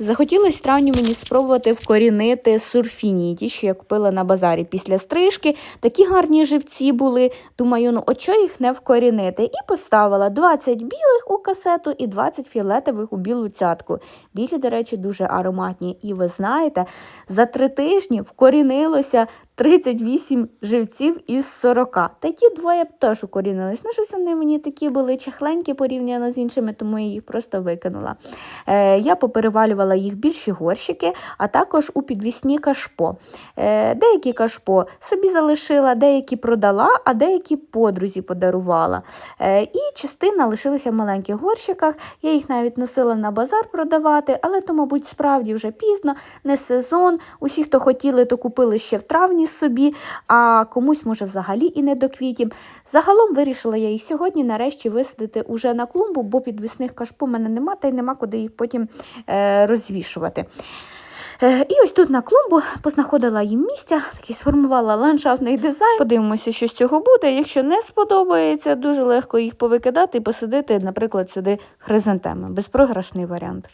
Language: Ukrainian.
Захотілося травні мені спробувати вкорінити сурфініті, що я купила на базарі після стрижки. Такі гарні живці були. Думаю, ну от їх не вкорінити? І поставила 20 білих у касету і 20 фіолетових у білу цятку. Білі, до речі, дуже ароматні. І ви знаєте, за три тижні вкорінилося 38 живців із 40. Та ті двоє б теж укорінились. Ну, щось вони мені такі були чахленькі порівняно з іншими, тому я їх просто викинула. Е, я поперевалювала їх більші горщики, а також у підвісні кашпо. Е, деякі кашпо собі залишила, деякі продала, а деякі подрузі подарувала. Е, і частина лишилася в маленьких горщиках. Я їх навіть носила на базар продавати, але то, мабуть, справді вже пізно, не сезон. Усі, хто хотіли, то купили ще в травні собі, а комусь, може, взагалі і не до квітів. Загалом вирішила я їх сьогодні нарешті висадити уже на клумбу, бо підвісних кашпо в мене нема, та й нема куди їх потім е, розвішувати. Е, І ось тут на клумбу познаходила їм місця, такий сформувала ландшафтний дизайн. Подивимося, що з цього буде. Якщо не сподобається, дуже легко їх повикидати і посадити, наприклад, сюди хризантеми. Безпрограшний варіант.